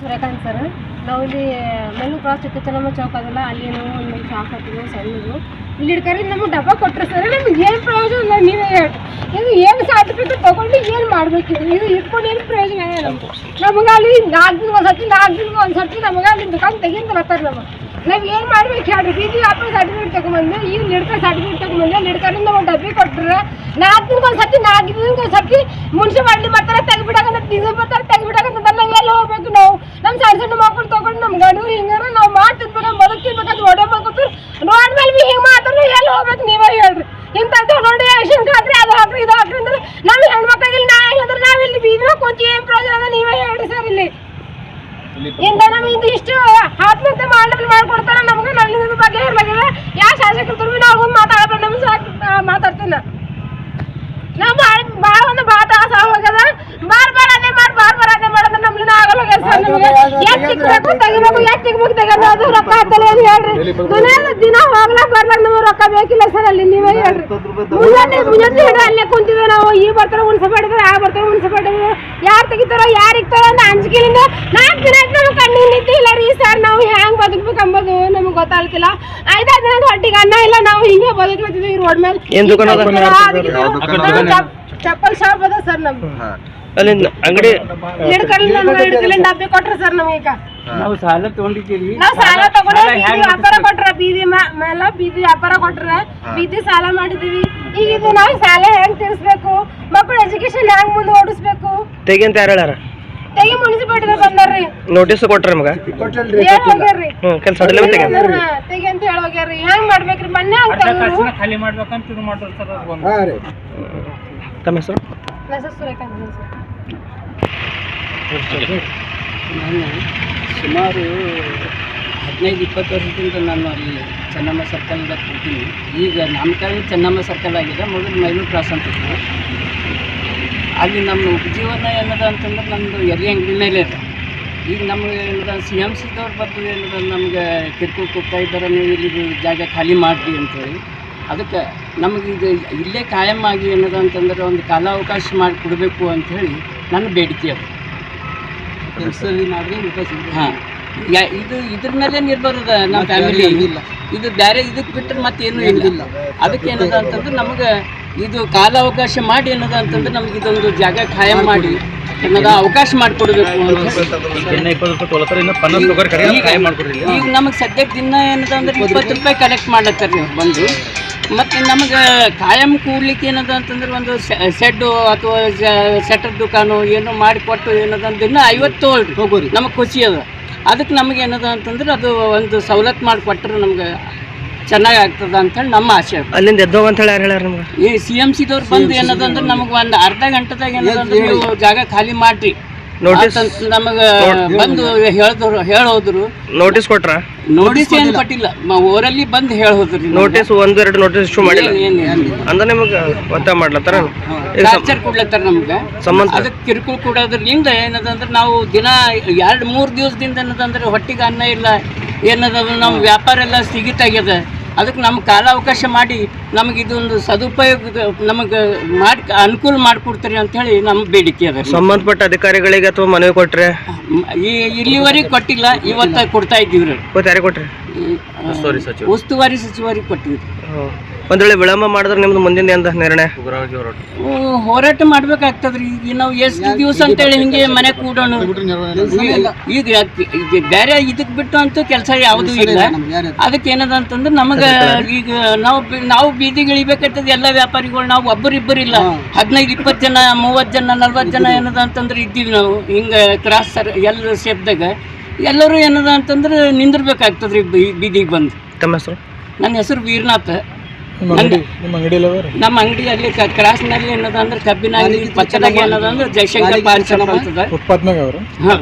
Suryakant sir ನಾವು ಇಲ್ಲಿ ಮಣ್ಣು ಕ್ರಾಸ್ ಚಿಕ್ಕಚಲಮ್ಮ ಚೌಕ್ ಅದಲ್ಲ, ಅಲ್ಲಿ ಏನೋ ಒಂದು ಶಾಪ್ ಹಾಕಿದ್ವಿ, ಸಣ್ಣದು. ಇಲ್ಲಿ ಹಿಡ್ಕರಿ ನಮಗೆ ಡಬ್ಬ ಕೊಟ್ಟರು ಸರ್. ನಮ್ಗೆ ಏನು ಪ್ರಯೋಜನ ಇಲ್ಲ, ನೀವೇ ಹೇಳಿ. ಇದು ಏನು ಸರ್ಟಿಫಿಕೇಟ್ ತೊಗೊಂಡು ಏನು ಮಾಡಬೇಕು ಇದು ಇಟ್ಕೊಂಡು ಏನು ಪ್ರಯೋಜನ ನಮಗೆ. ಅಲ್ಲಿ ನಾಲ್ಕು ದಿನ ಒಂದು ಸರ್ತಿ ನಾಲ್ಕು ದಿನ ಒಂದು ಸರ್ತಿ ನಮಗೆ ಅಲ್ಲಿ ದುಕಾನ್ ತೆಗಿಂತ ಬರ್ತಾರೆ ನಮಗೆ. ನಾವು ಏನು ಮಾಡ್ಬೇಕು ಹೇಳ್ರಿ? ಬೀದಿ ಆಪಲ್ ಸರ್ಟಿಫಿಕೇಟ್ ತಗೊಂಬಂದು ಈಗ ನಿಡ್ಕೊ ಸರ್ಟಿಫಿಕೇಟ್ ತಗೊಂಬಂದು ನಿಡ್ಕೊಂಡು ನಮ್ಮ ಡಬ್ಬಿ ಕೊಟ್ಟರು ನಾಲ್ಕು ದಿನಕ್ಕೆ ಒಂದು ಸರ್ತಿ ನಾಲ್ಕು ದಿನಕ್ಕೆ ಒಂದು ಸರ್ತಿ ಮುನ್ಸಿಪಾಲ್ಟಿ ಬರ್ತಾರೆ ತೆಗ್ಬಿಡಾಗ ಬೀಜ ಬರ್ತಾರೆ ಇಂಥದ್ದು ನೋಡಿ ರೇಷನ್ ಹಾಕ್ರಿ ಅದು ಹಾಕ್ರಿ ಇದು ಹಾಕ್ರಿ ಅಂದ್ರೆ. ನಮ್ಮ ಹೆಣ್ಮಕ್ಳಿಗೆ ನಾ ಹೇಳಿದ್ರೆ ನಾವು ಇಲ್ಲಿ ಬೀದಿನ ಕುಂತಿ ಏನು ಪ್ರಯೋಜನ ನೀವೇ ಹೇಳಿ ಸರ್ ಇಲ್ಲಿ. ಇಂದ ನಮ್ಗೆ ಇದು ಇಷ್ಟು ಆತ್ಮಹತ್ಯೆ ಮಾಡಿ ಮಾಡ್ಕೊಡ್ತಾರ ನಮ್ಗೆ ನಲ್ಲಿ ಬಗ್ಗೆ ಇರ್ಲಾಗಿಲ್ಲ ಯಾವ ಶಾಸಕರು ತುರ್ಬಿ ನಾವು ಮಾತಾಡ್ಬೇಕು ನಮ್ಗೆ ಸಾಕು ಮಾತಾಡ್ತೀನಿ. ನಾವು ಭಾಳ ಭಾಳ ಒಂದು ಭಾಳ ತ್ರಾಸ ಹೋಗ್ಯದ ಬಾರ್ ಬಾರ್ ಅದೇ ಮಾಡಿ ಬಾರ್ ಬಾರ್ ಅದೇ ಮಾಡೋದು ನಮ್ಲಿಂದ ಆಗಲ್ಲ ಸರ್ ನಮಗೆ. ಎಷ್ಟು ಸಿಗ್ಬೇಕು ತೆಗಿಬೇಕು ಎಷ್ಟು ಸಿಗ್ಬೇಕು ತೆಗಿಬೇಕು ಅದು ರೊಕ್ಕ ಹಾಕ್ತಲ್ಲ ಏನು ಹೇಳ್ರಿ. ದಿನ ದಿನ ನಮಗೆ ರೊಕ್ಕ ಬೇಕಿಲ್ಲ ಸರ್ ಅಲ್ಲಿ ನೀವೇ ಹೇಳ್ರಿ. ಮುಂಜಾನೆ ಮುಂಜಾನೆ ಹಿಡಿದು ಅಲ್ಲೇ ಕುಂತಿದ್ವಿ ನಾವು. ಈ ಬರ್ತಾರೆ ಉಣ್ಸಬೇಡಿದ್ರೆ ಆ ಬರ್ತಾರೆ ಉಣ್ಸಬೇಡಿದ್ರೆ ಯಾರು ತೆಗಿತಾರೋ ಯಾರು ಇಕ್ತಾರೋ ಅಂತ ಅಂಜಿಕೆಲಿಂದ ನಾಲ್ಕು ದಿನ ನಮ್ಗೆ ಕಣ್ಣಿಗೆ ನಿದ್ದೆ ಇಲ್ಲ ರೀ ಸರ್. ನಾವು ಹ್ಯಾಂಗ್ ಬದುಕ್ಬೇಕು ಅಂಬೋದು ನಮ್ಗೆ ಗೊತ್ತಾಗ್ತಿಲ್ಲ. ಐದಾರು ದಿನ ಹೊಟ್ಟಿಗೆ ಅನ್ನ ಇಲ್ಲ ನಾವು ಹಿಂಗೆ ಬದುಕ್ಲತ್ತಿದ್ವಿ ಈ ರೋಡ್ ಮೇಲೆ? ಚಪ್ಪಲ್ ಶಾಪ್ ಅದ ಸರ್ ನಮ್ದು. ಅಲ್ಲಿ ಅಂಗಡಿ ಡಬ್ಬಿ ಕೊಟ್ರ ಸರ್ ನಮಗೀಗ ನಾವು ಸಾಲ ತಗೊಂಡಿದ್ದೀವಿ. ನಾವು ಸಾಲ ತಗೊಂಡ ವ್ಯಾಪಾರ ಕೊಟ್ರ ಬೀದಿ ಮೇಲ ಬೀದಿ ವ್ಯಾಪಾರ ಕೊಟ್ರ ಬೀದಿ ಸಾಲ ಮಾಡಿದೀವಿ ಈಗ ಇದು ನಾವು ಸಾಲ ಹೆಂಗ್ ತೀರಿಸ್ಬೇಕು? ಮಕ್ಕಳು ಎಜುಕೇಶನ್ ಹೆಂಗ್ ಮುಂದೆ ಓಡಿಸ್ಬೇಕು? ತೆಗಿ ಅಂತ ಯಾರು ಹೇಳ್ಯಾರ? ತೆಗಿ ಮುನ್ಸಿಪಾಲ್ಟಿ ಬಂದಾರ್ರಿ. ನೋಟಿಸ್ ಕೊಟ್ರ ನಮಗ? ಏನ್ ಹೋಗ್ಯಾರ್ರಿ. ಹ್ಮ್ ಕೆಲ್ಸ ಅಡ್ಲೆ ತೆಗಿ ಹಾ, ತೆಗಿ ಅಂತ ಹೇಳಿ ಹೋಗ್ಯಾರ್ರಿ. ಹೆಂಗ್ ಮಾಡ್ಬೇಕ್ರಿ? ಮೊನ್ನೆ ಹಂಗ್ ತೆಗ್ದ್ರು. ಖಾಲಿ ಮಾಡ್ಬೇಕಂತ ಶುರು ಮಾಡ್ತಾರೆ ಸರ್ ಅವ್ರು ಬಂದು. ತಮ್ಮ ಹೆಸರು? ನಾನು ಸುಮಾರು ಹದಿನೈದು, ಇಪ್ಪತ್ತು ವರ್ಷದಿಂದ ನಾನು ಅಲ್ಲಿ ಚೆನ್ನಮ್ಮ ಸರ್ಕಲ್ದಾಗ ಕೂತೀನಿ ಈಗ ನಾಮಕರಣ ಚೆನ್ನಮ್ಮ ಸರ್ಕಲ್ ಆಗಿದೆ, ಮೊದಲು ಮೈಲೂರು ಕ್ರಾಸ್ ಅಂತ ಇತ್ತು. ಅಲ್ಲಿ ನಮ್ಮ ಉಪಜೀವನ ಏನದ ಅಂತಂದ್ರೆ ನಮ್ಮದು ಎಲ್ಲಿ ಅಂಗಡಿ ಮೇಲೆ ಇದೆ. ಈಗ ನಮಗೆ ಏನದ, ಸಿ ಎಂ ಸಿದವ್ರು ಬಂದು ಏನದ, ನಮ್ಗೆ ಕಿರ್ಕು ಕೊಡ್ತಾ ಇದ್ದಾರೆ, ನೀವು ಇಲ್ಲಿ ಜಾಗ ಖಾಲಿ ಮಾಡಿರಿ ಅಂತೇಳಿ. ಅದಕ್ಕೆ ನಮಗೆ ಇದು ಇಲ್ಲೇ ಕಾಯಂ ಆಗಿ ಏನದ ಅಂತಂದ್ರೆ ಒಂದು ಕಾಲಾವಕಾಶ ಮಾಡಿ ಕೊಡಬೇಕು ಅಂಥೇಳಿ ನನ್ನ ಬೇಡಿಕೆ ಅದು. ಕೆಲಸದಲ್ಲಿ ಮಾಡಿದ್ರೆ ಹಾಂ. ಯಾ ಇದು ಇದ್ರ ಮೇಲೆ ನಿರ್ಭರ ಅದ ನಮ್ಮ ಫ್ಯಾಮಿಲಿ ಇಲ್ಲ ಇದು ಬೇರೆ ಇದಕ್ಕೆ ಬಿಟ್ಟರೆ ಮತ್ತೇನು ಇಲ್ಲ. ಅದಕ್ಕೆ ಏನದ ಅಂತಂದ್ರೆ ನಮಗೆ ಇದು ಕಾಲಾವಕಾಶ ಮಾಡಿ ಏನದ ಅಂತಂದ್ರೆ ನಮ್ಗೆ ಇದೊಂದು ಜಾಗ ಖಾಯಂ ಮಾಡಿ ಏನದ ಅವಕಾಶ ಮಾಡಿಕೊಡ್ಬೇಕು ಈಗ ನಮಗೆ ಸದ್ಯಕ್ಕೆ ದಿನ ಏನದ ಅಂದ್ರೆ ಇಪ್ಪತ್ತು ರೂಪಾಯಿ. ಕಲೆಕ್ಟ್ ಮಾಡ್ಲತ್ತಾರ ನೀವು ಬಂದು. ಮತ್ತು ನಮಗೆ ಕಾಯಂ ಕೂಡ್ಲಿಕ್ಕೆ ಏನದ ಅಂತಂದ್ರೆ ಒಂದು ಶೆಡ್ಡು ಅಥವಾ ಸೆಟರ್ ದುಕಾನು ಏನೋ ಮಾಡಿಕೊಟ್ಟು ಏನದ ಅಂದ್ರೆ ದಿನ ಐವತ್ತು ಹೋಗೋರಿ. ನಮಗೆ ಖುಷಿ ಅದ. ಅದಕ್ಕೆ ನಮಗೆ ಏನದ ಅಂತಂದ್ರೆ ಅದು ಒಂದು ಸವಲತ್ತು ಮಾಡಿಕೊಟ್ರೆ ನಮ್ಗೆ ಚೆನ್ನಾಗಿ ಆಗ್ತದ ಅಂತೇಳಿ ನಮ್ಮ ಆಸೆ ಅಲ್ಲಿಂದ ಎದ್ದೋಗ ಅಂತ ಹೇಳಿ ಯಾರು ಹೇಳ್ಯಾರ ನಮ್ಗೆ? ಈ ಸಿ ಎಂ ಸಿದವ್ರು ಬಂದು ಏನದ ಅಂದ್ರೆ ನಮಗೆ ಒಂದು ಅರ್ಧ ಗಂಟೆದಾಗ ಏನದ ನೀವು ಜಾಗ ಖಾಲಿ ಮಾಡ್ರಿ. ನೋಟಿಸ್ ನಮಗೆ ಬಂದು ಹೇಳಿದ್ರು ಹೇಳೋದ್ರು. ನೋಟಿಸ್ ಕೊಟ್ರ? ನೋಟಿಸ್ ಏನು ಕೊಟ್ಟಿಲ್ಲ. ಊರಲ್ಲಿ ಬಂದು ಹೇಳೋದ್ರಿ ನೋಟಿಸ್ ಒಂದೆರಡು ನೋಟಿಸ್ ಇಶ್ಯೂ ಮಾಡಿಲ್ಲ? ಅಂದ್ರೆ ನಿಮಗೆ ಒತ್ತಾಯ ಮಾಡ್ಲತ್ತಾರ ಟಾರ್ಚರ್ ಕೊಡ್ಲತ್ತಾರ ನಮ್ಗೆ. ಸಂಬಂಧ ಅದಕ್ಕೆ ಕಿರುಕುಳ ಕೊಡೋದ್ರಿಂದ ಏನದಂದ್ರೆ ನಾವು ದಿನ ಎರಡು ಮೂರು ದಿವಸದಿಂದ ಏನದಂದ್ರೆ ಹೊಟ್ಟಿಗೆ ಅನ್ನ ಇಲ್ಲ. ಏನದ ನಮ್ಮ ವ್ಯಾಪಾರ ಎಲ್ಲ ಸ್ಥಗಿತಾಗ್ಯದ ಅದಕ್ಕೆ ನಮ್ಗೆ ಕಾಲಾವಕಾಶ ಮಾಡಿ ನಮಗೆ ಇದೊಂದು ಸದುಪಯೋಗ ನಮಗೆ ಮಾಡಿ ಅನುಕೂಲ ಮಾಡಿಕೊಡ್ತೀರಿ ಅಂಥೇಳಿ ನಮ್ಮ ಬೇಡಿಕೆ ಅದ ಸಂಬಂಧಪಟ್ಟ ಅಧಿಕಾರಿಗಳಿಗೆ ಅಥವಾ ಮನವಿ ಕೊಟ್ಟರೆ ಈ ಇಲ್ಲಿವರೆಗೆ ಕೊಟ್ಟಿಲ್ಲ ಇವತ್ತು ಕೊಡ್ತಾ ಇದ್ದೀವಿ ರೀ. ಕೊಟ್ರಿ? ಉಸ್ತುವಾರಿ ಸಚಿವರಿಗೆ ಕೊಟ್ಟಿದ್ರಿ. ಒಂದ್ ವೇಳೆ ವಿಳಂಬ ಮಾಡಿದ್ರೆ ನಿಮ್ದು ಮುಂದಿನ ಎಂತ ನಿರ್ಣಯ? ಹ್ಮ್, ಹೋರಾಟ. ಮಾಡ್ಬೇಕಾಗ್ತದ್ರಿ. ಈಗ ನಾವು ಎಷ್ಟು ದಿವಸ ಅಂತೇಳಿ ಹಿಂಗೆ ಮನೆ ಕೂಡೋಣ ಈಗ ಬೇರೆ ಇದಕ್ ಬಿಟ್ಟು ಅಂತೂ ಕೆಲಸ ಯಾವುದೂ ಇಲ್ಲ. ಅದಕ್ಕೆ ಏನದ ಅಂತಂದ್ರೆ ನಮಗೆ ಈಗ ನಾವು ಬಿ- ನಾವು ಬೀದಿಗೆ ಇಳಿಬೇಕಾಗ್ತದೆ ಎಲ್ಲ ವ್ಯಾಪಾರಿಗಳು. ನಾವು ಒಬ್ಬರಿಬ್ಬರು ಇಲ್ಲ. ಹದಿನೈದು ಇಪ್ಪತ್ತು ಜನ ಮೂವತ್ತು ಜನ ನಲ್ವತ್ತು ಜನ ಏನದ ಅಂತಂದ್ರೆ ಇದ್ದೀವಿ ನಾವು. ಹಿಂಗೆ ಕ್ರಾಸ್ ಸರ್ ಎಲ್ಲ ಸೇಪ್ದಾಗ ಎಲ್ಲರೂ ಏನದ ಅಂತಂದ್ರೆ ನಿಂದಿರ್ಬೇಕಾಗ್ತದ್ರಿ ಬೀ- ಬೀದಿಗೆ ಬಂದು. ತಮ್ಮ ಹೆಸರು? ನನ್ನ ಹೆಸರು ವೀರನಾಥ್. ನಿಮ್ಮ ಅಂಗಡಿ ನಿಮ್ಮ ಅಂಗಡಿಯಲ್ಲಿ ಅವ ನಮ್ಮ ಅಂಗಡಿ ಅಲ್ಲಿ ಕ್ರಾಸ್ನಲ್ಲಿ ಏನದ ಅಂದ್ರೆ ಕಬ್ಬಿನ ಅಂಗಡಿ ಪಕ್ಕದಾಗ ಏನದ ಅಂದ್ರೆ ಜಯಶಂಕರ್ ಪಾನ್ ಫುಟ್ಪಾತ್ನಾಗ ಅವ್ರು? ಹಾಂ.